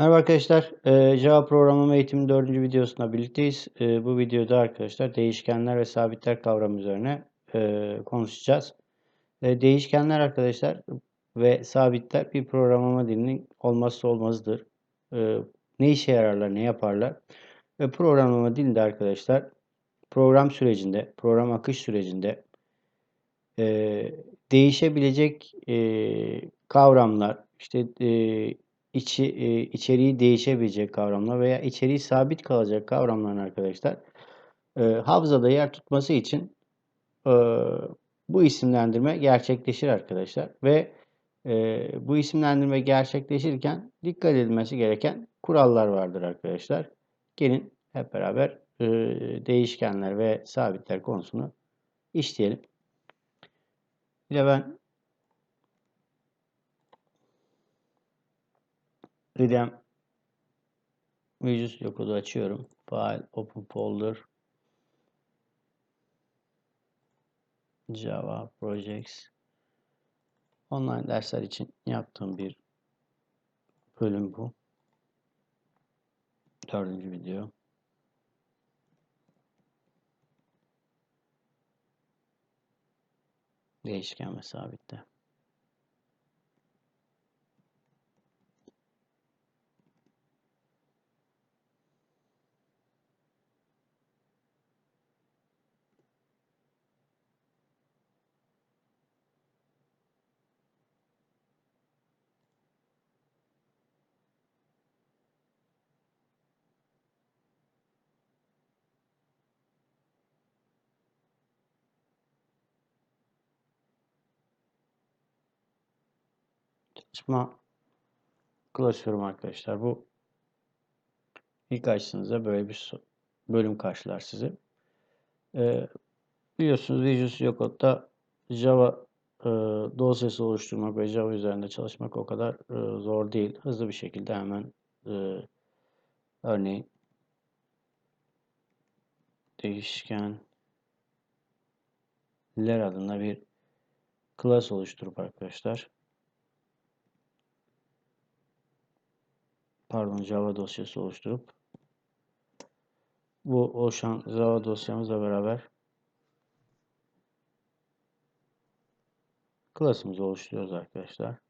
Merhaba arkadaşlar. Ee, Java programlama eğitimi 4. videosunda birlikteyiz. Ee, bu videoda arkadaşlar değişkenler ve sabitler kavramı üzerine e, konuşacağız. Ee, değişkenler arkadaşlar ve sabitler bir programlama dilinin olmazsa olmazıdır. Ne işe yararlar, ne yaparlar? Ve programlama dilinde arkadaşlar program sürecinde, program akış sürecinde e, değişebilecek e, kavramlar, işte e, içi, e, içeriği değişebilecek kavramlar veya içeriği sabit kalacak kavramların arkadaşlar e, hafızada yer tutması için e, bu isimlendirme gerçekleşir arkadaşlar ve e, bu isimlendirme gerçekleşirken dikkat edilmesi gereken kurallar vardır arkadaşlar. Gelin hep beraber değişkenler ve sabitler konusunu işleyelim. Bir de ben Idem Studio Code'u açıyorum. File, Open Folder, Java Projects. Online dersler için yaptığım bir bölüm bu. Dördüncü video. Değişken ve sabitte. Çalışma klasörüm arkadaşlar. Bu ilk açtığınızda böyle bir bölüm karşılar sizi. Ee, biliyorsunuz Visual Studio Code'da Java e, dosyası oluşturmak ve Java üzerinde çalışmak o kadar e, zor değil. Hızlı bir şekilde hemen e, örneğin değişkenler adında bir class oluşturup arkadaşlar pardon Java dosyası oluşturup bu oluşan Java dosyamızla beraber class'ımızı oluşturuyoruz arkadaşlar.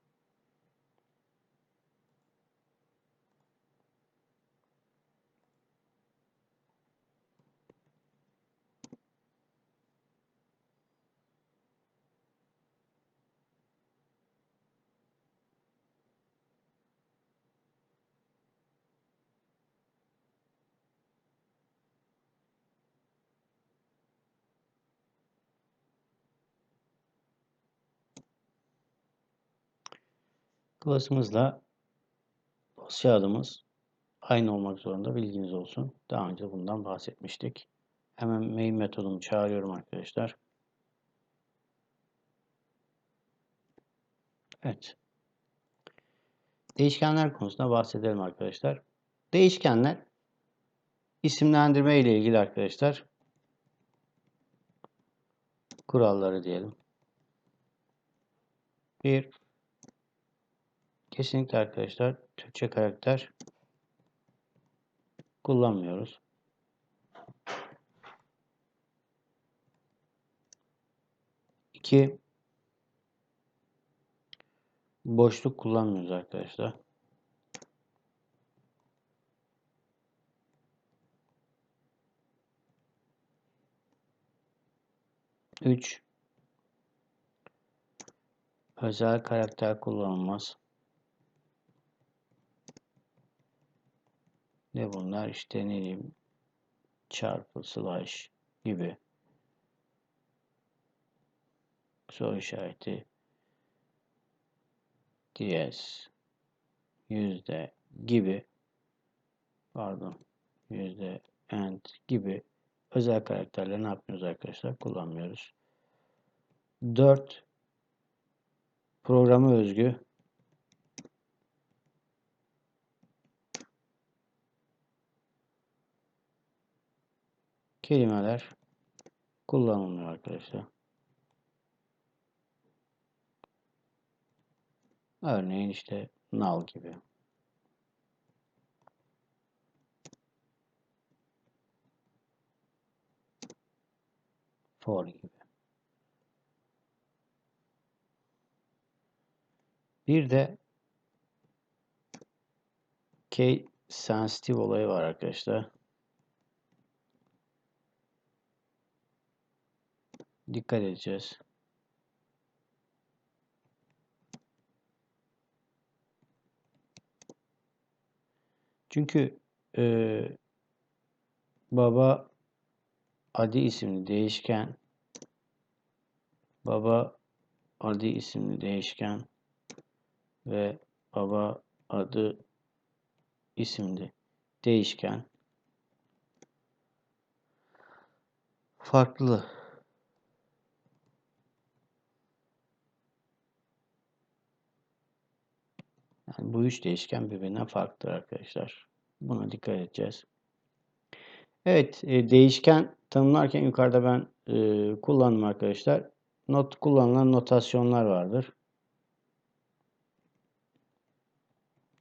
Class'ımızla dosya adımız aynı olmak zorunda bilginiz olsun. Daha önce bundan bahsetmiştik. Hemen main metodumu çağırıyorum arkadaşlar. Evet. Değişkenler konusunda bahsedelim arkadaşlar. Değişkenler isimlendirme ile ilgili arkadaşlar kuralları diyelim. Bir Kesinlikle arkadaşlar Türkçe karakter kullanmıyoruz. İki boşluk kullanmıyoruz arkadaşlar. Üç özel karakter kullanılmaz. Ne bunlar? İşte ne diyeyim çarpı slash gibi soru işareti ds yüzde gibi pardon yüzde and gibi özel karakterleri ne yapmıyoruz arkadaşlar? Kullanmıyoruz. 4 programa özgü kelimeler kullanılıyor arkadaşlar. Örneğin işte nal gibi. For gibi. Bir de K sensitive olayı var arkadaşlar. Dikkat edeceğiz. Çünkü e, baba Adi isimli değişken baba Adi isimli değişken ve baba adı isimli değişken farklı yani bu üç değişken birbirinden farklı arkadaşlar. Buna dikkat edeceğiz. Evet, e, değişken tanımlarken yukarıda ben e, kullandım arkadaşlar. Not kullanılan notasyonlar vardır.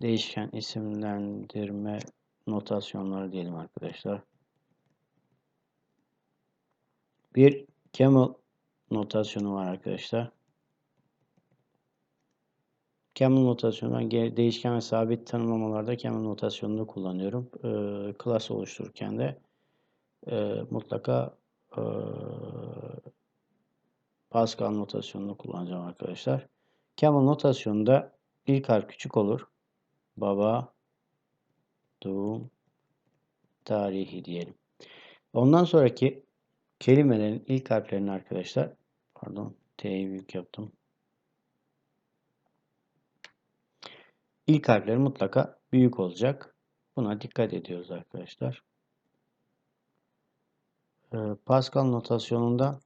Değişken isimlendirme notasyonları diyelim arkadaşlar. Bir camel notasyonu var arkadaşlar. Camel notasyonu ben değişken ve sabit tanımlamalarda camel notasyonunu kullanıyorum. E, class oluştururken de e, mutlaka e, Pascal notasyonunu kullanacağım arkadaşlar. Camel notasyonunda ilk harf küçük olur. Baba, doğum, tarihi diyelim. Ondan sonraki kelimelerin ilk harflerini arkadaşlar pardon T'yi büyük yaptım. İlk harfleri mutlaka büyük olacak. Buna dikkat ediyoruz arkadaşlar. Ee, Pascal notasyonunda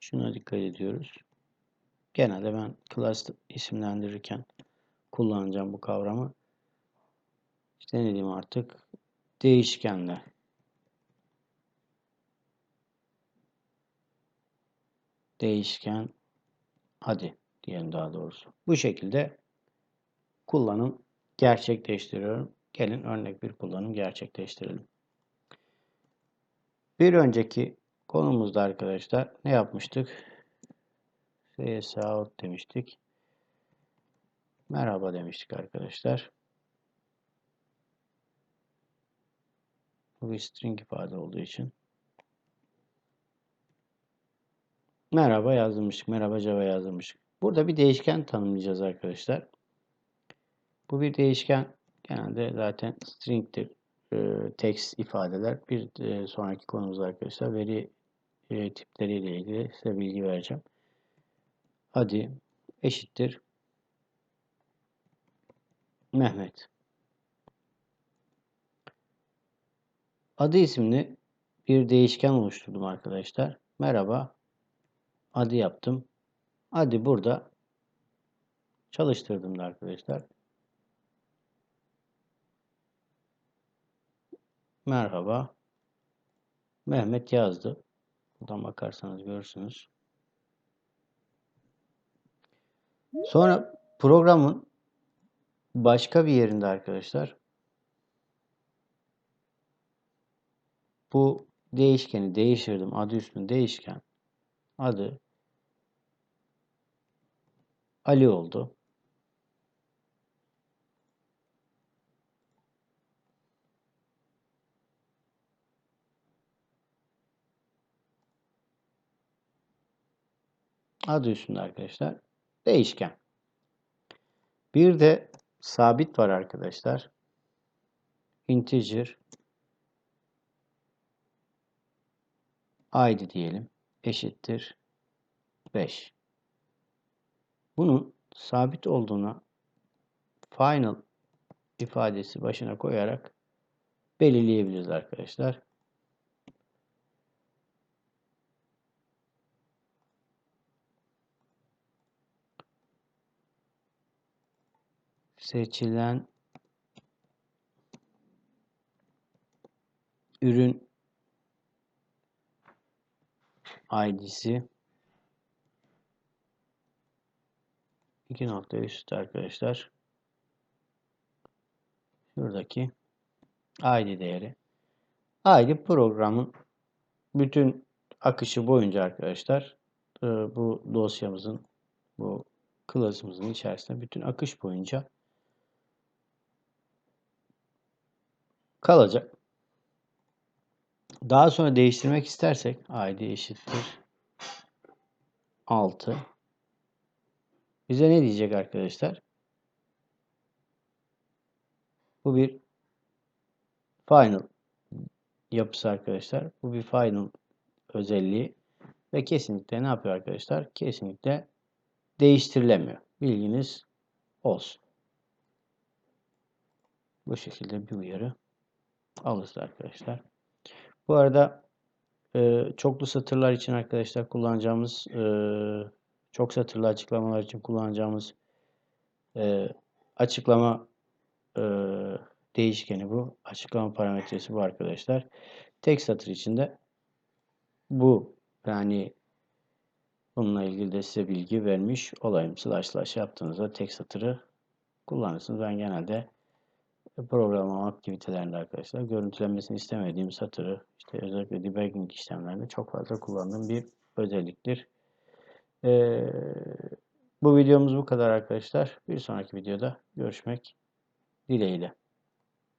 şuna dikkat ediyoruz. Genelde ben class isimlendirirken kullanacağım bu kavramı. İşte ne diyeyim artık değişkenler. Değişken hadi diyelim daha doğrusu. Bu şekilde kullanım gerçekleştiriyorum. Gelin örnek bir kullanım gerçekleştirelim. Bir önceki konumuzda arkadaşlar ne yapmıştık? CS out demiştik. Merhaba demiştik arkadaşlar. Bu bir string ifade olduğu için. Merhaba yazmıştık. Merhaba Java yazmıştık. Burada bir değişken tanımlayacağız arkadaşlar. Bu bir değişken genelde zaten string'tir. E, text ifadeler. Bir e, sonraki konumuzda arkadaşlar veri e, tipleriyle ilgili size bilgi vereceğim. Hadi eşittir Mehmet. Adı isimli bir değişken oluşturdum arkadaşlar. Merhaba. Adı yaptım. Adı burada çalıştırdım da arkadaşlar. Merhaba. Mehmet yazdı. Buradan bakarsanız görürsünüz. Sonra programın başka bir yerinde arkadaşlar bu değişkeni değiştirdim. Adı üstünde değişken. Adı Ali oldu. Adı üstünde arkadaşlar değişken. Bir de sabit var arkadaşlar. Integer id diyelim eşittir 5. Bunun sabit olduğuna final ifadesi başına koyarak belirleyebiliriz arkadaşlar. seçilen ürün ID'si iki nokta üst arkadaşlar. Şuradaki ID değeri. Haydi programın bütün akışı boyunca arkadaşlar e, bu dosyamızın bu klasımızın içerisinde bütün akış boyunca kalacak. Daha sonra değiştirmek istersek id eşittir 6 bize ne diyecek arkadaşlar? Bu bir final yapısı arkadaşlar. Bu bir final özelliği ve kesinlikle ne yapıyor arkadaşlar? Kesinlikle değiştirilemiyor. Bilginiz olsun. Bu şekilde bir uyarı alırız arkadaşlar. Bu arada çoklu satırlar için arkadaşlar kullanacağımız çok satırlı açıklamalar için kullanacağımız e, açıklama e, değişkeni bu. Açıklama parametresi bu arkadaşlar. Tek satır içinde bu yani bununla ilgili de size bilgi vermiş olayım. Slash slash yaptığınızda tek satırı kullanırsınız. Ben genelde program aktivitelerinde arkadaşlar görüntülenmesini istemediğim satırı işte özellikle debugging işlemlerinde çok fazla kullandığım bir özelliktir. Ee, bu videomuz bu kadar arkadaşlar. Bir sonraki videoda görüşmek dileğiyle.